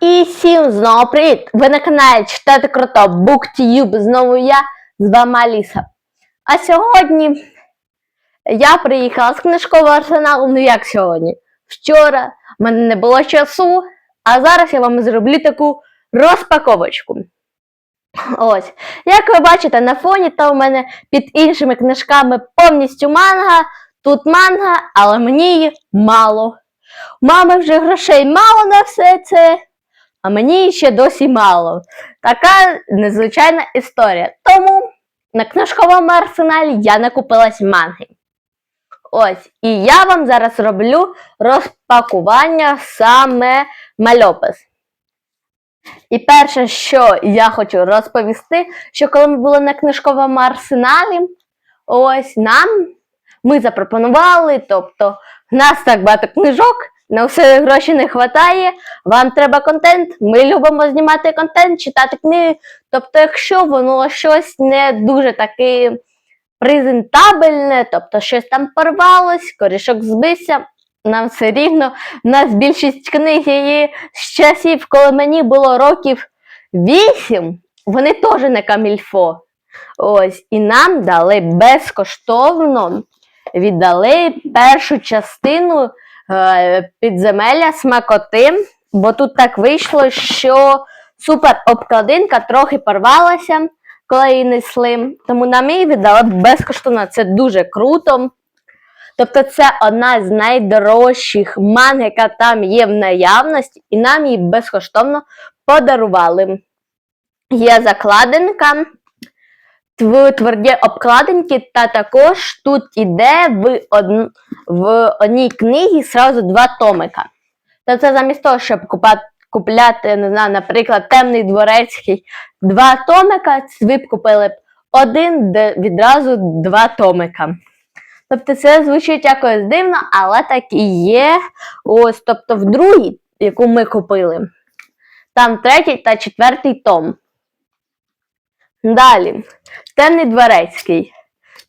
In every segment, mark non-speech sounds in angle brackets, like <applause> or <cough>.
І всім знову привіт! Ви на каналі Читати Круто BookTube. Знову я з вами Аліса. А сьогодні я приїхала з книжкового арсеналу. Ну як сьогодні? Вчора в мене не було часу, а зараз я вам зроблю таку розпаковочку. Ось. Як ви бачите, на фоні то у мене під іншими книжками повністю манга. Тут манга, але мені її мало. Мами вже грошей мало на все це а мені ще досі мало. Така незвичайна історія. Тому на книжковому арсеналі я накупилась манги. Ось, і я вам зараз роблю розпакування саме мальопис. І перше, що я хочу розповісти, що коли ми були на книжковому арсеналі, ось нам ми запропонували, тобто в нас так багато книжок, на все гроші не вистачає, вам треба контент, ми любимо знімати контент, читати книги. Тобто, якщо воно щось не дуже таке презентабельне, тобто щось там порвалось, корішок збився, нам все рівно. У нас більшість книг є з часів, коли мені було років 8, вони теж не камільфо. Ось, і нам дали безкоштовно, віддали першу частину підземелля смакоти, бо тут так вийшло, що супер обкладинка трохи порвалася, коли її несли. Тому нам її віддали безкоштовно. Це дуже круто. Тобто це одна з найдорожчих манг, яка там є в наявності, і нам її безкоштовно подарували. Є закладинка тверді обкладинки, та також тут іде в, од... в одній книгі сразу два томика. Тобто замість того, щоб купляти, не знаю, наприклад, темний дворецький два томика, ви б купили б один, де відразу два томика. Тобто це звучить якось дивно, але так і є. Ось, тобто в другій, яку ми купили, там третій та четвертий том. Далі. Темний дворецький.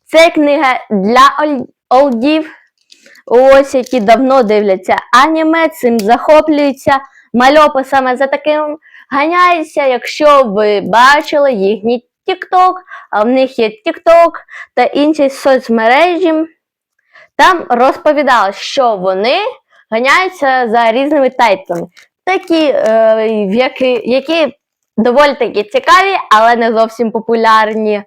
Це книга для олдів, ось які давно дивляться аніме, цим захоплюються. Мальопи саме за таким ганяються. Якщо ви бачили їхній TikTok, а в них є TikTok та інші соцмережі, там розповідали, що вони ганяються за різними тайтлами. Такі, е, які, які доволі таки цікаві, але не зовсім популярні.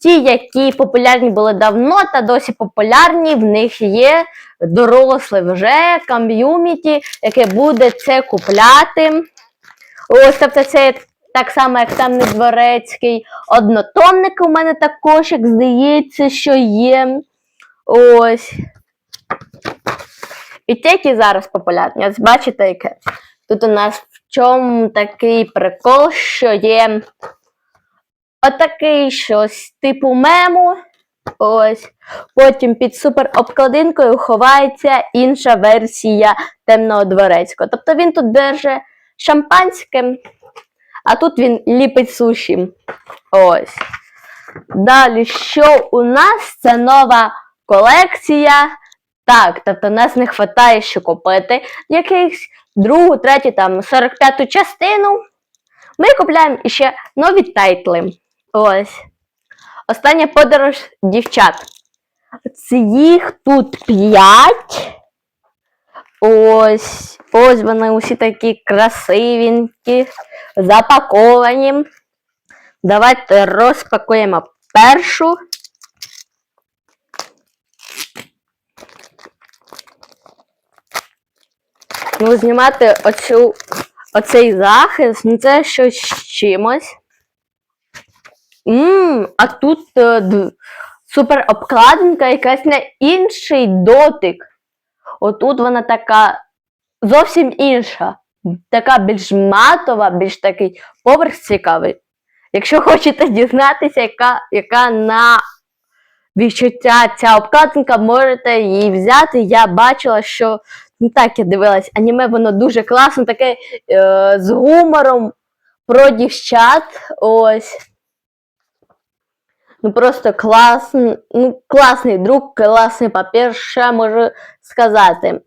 Ті, які популярні були давно та досі популярні, в них є доросле вже ком'юніті, яке буде це купляти. Ось, тобто, це так само, як там дворецький. Однотомник у мене також, як здається, що є. Ось. І ті, які зараз популярні. Ось бачите, яке. Тут у нас чому такий прикол, що є отакий щось типу мему. Ось. Потім під супер обкладинкою ховається інша версія темного дворецького. Тобто він тут держить шампанське, а тут він ліпить суші. Ось. Далі, що у нас? Це нова колекція. Так, тобто нас не вистачає, що купити якихось другу, третю, там 45-ту частину. Ми купляємо ще нові тайтли. Ось. Остання подорож дівчат. Це їх тут 5. Ось. Ось вони усі такі красивенькі, запаковані. Давайте розпакуємо першу. Ну, знімати оцю, оцей захист, ну це щось з чимось. Ммм, а тут е, супер обкладинка якась на інший дотик. Отут вона така зовсім інша. Така більш матова, більш такий поверх цікавий. Якщо хочете дізнатися, яка, яка на відчуття ця обкладинка, можете її взяти. Я бачила, що так я дивилась, аніме воно дуже класно, таке е, з гумором про дівчат. Ось. Ну просто класний, ну, класний друг, класний папір, я можу сказати.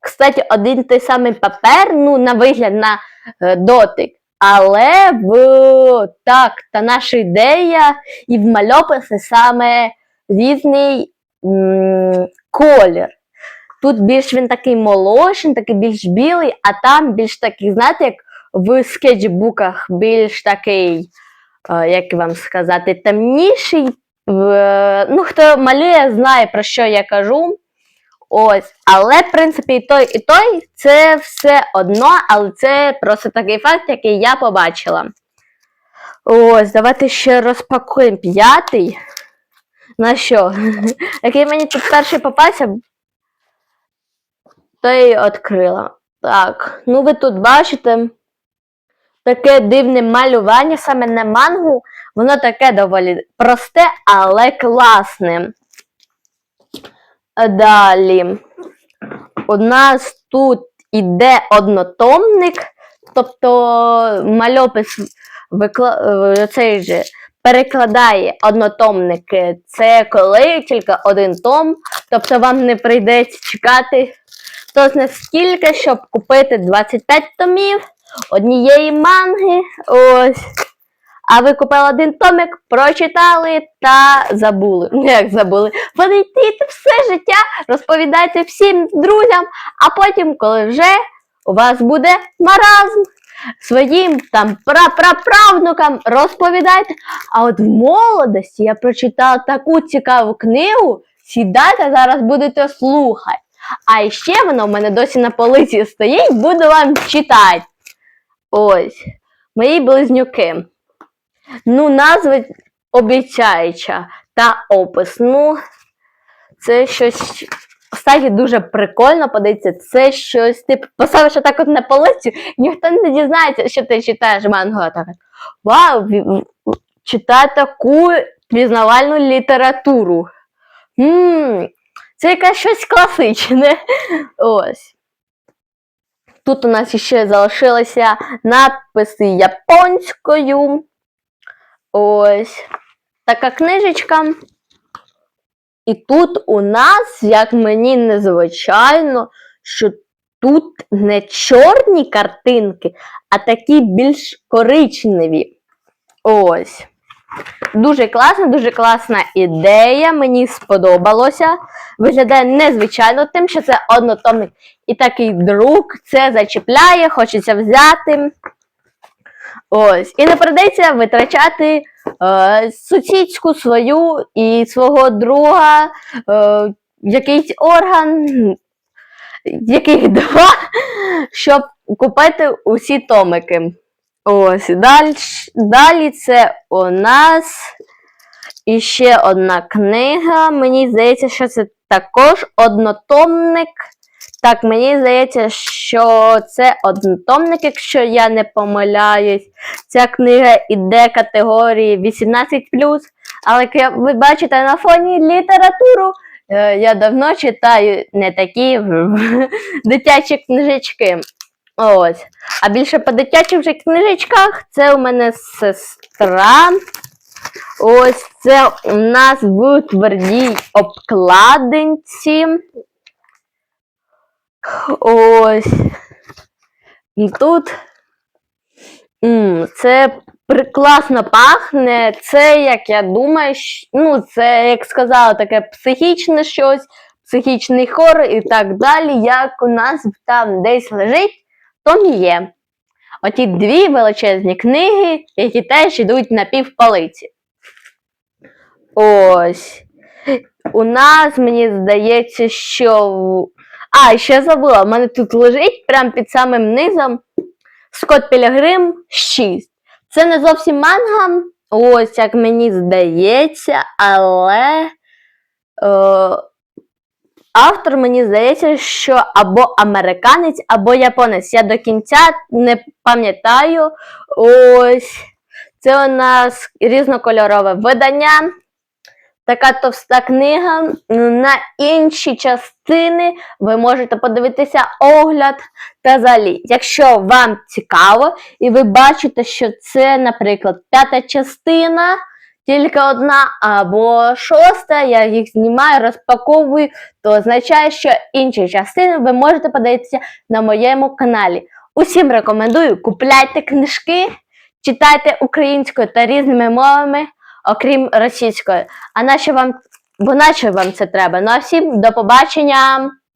кстати, один той самий папер, ну, на вигляд, на е, дотик. Але в так, та наша ідея і в мальописи саме різний м, колір. Тут більш він такий молочний, такий більш білий, а там більш такий, знаєте, як в скетчбуках більш такий, е, як вам сказати, темніший. Ну, хто малює, знає про що я кажу. Ось, але, в принципі, і той, і той це все одно, але це просто такий факт, який я побачила. Ось, давайте ще розпакуємо п'ятий. На що? <laughs> Який мені тут перший попався, той відкрила. Так, ну ви тут бачите таке дивне малювання, саме на мангу, воно таке доволі просте, але класне. Далі. У нас тут іде однотомник, тобто мальопис викла... е, цей же перекладає однотомники. Це коли тільки один том, тобто вам не прийдеться чекати хто зна скільки, щоб купити 25 томів однієї манги. Ось. А ви купили один томик, прочитали та забули. Ну, Як забули? Подійте все життя, розповідайте всім друзям, а потім, коли вже у вас буде маразм, своїм там прапраправнукам розповідайте. А от в молодості я прочитала таку цікаву книгу, сідайте, зараз будете слухати. А ще вона в мене досі на полиці стоїть, буду вам читати. Ось. Мої близнюки. Ну, назва обіцяюча та опис. Ну, це щось. Кстати, дуже прикольно подивіться, це щось ти поставиш отак от на полицю, ніхто не дізнається, що ти читаєш мангу. а Так. Вау, читає таку пізнавальну літературу. М, це якесь щось класичне. <laughs> Ось. Тут у нас ще залишилися надписи японською. Ось така книжечка. І тут у нас, як мені незвичайно, що тут не чорні картинки, а такі більш коричневі. Ось. Дуже класна, дуже класна ідея. Мені сподобалося. Виглядає незвичайно тим, що це однотомник. І такий друк це зачіпляє, хочеться взяти. Ось. І не придеться витрачати е, сусідську свою і свого друга е, якийсь орган, яких <laughs> два, щоб купити усі томики. Ось, далі, далі це у нас іще одна книга. Мені здається, що це також однотомник. Так, мені здається, що це однотомник, якщо я не помиляюсь. Ця книга іде категорії 18. Але як ви бачите на фоні літературу, е, я давно читаю не такі <laughs> дитячі книжечки. Ось. А більше по дитячих вже книжечках це у мене сестра. Ось це у нас в твердій обкладинці. Ось. І Тут це класно пахне. Це, як я думаю, ну, це, як сказала, таке психічне щось, психічний хор і так далі, як у нас там десь лежить, то і є. Оті дві величезні книги, які теж йдуть на півполиці. Ось. У нас, мені здається, що. А, ще забула, у мене тут лежить прямо під самим низом Скотт Пілігрим 6. Це не зовсім манга, ось як мені здається, але. Е, Автор, мені здається, що або американець, або японець. Я до кінця не пам'ятаю. Ось це у нас різнокольорове видання. Така товста книга. На інші частини ви можете подивитися огляд та взагалі. Якщо вам цікаво, і ви бачите, що це, наприклад, п'ята частина, тільки одна або шоста, я їх знімаю, розпаковую, то означає, що інші частини ви можете подивитися на моєму каналі. Усім рекомендую, купляйте книжки, читайте українською та різними мовами, окрім російської. А наче вам, бо наче вам це треба. Ну а всім до побачення!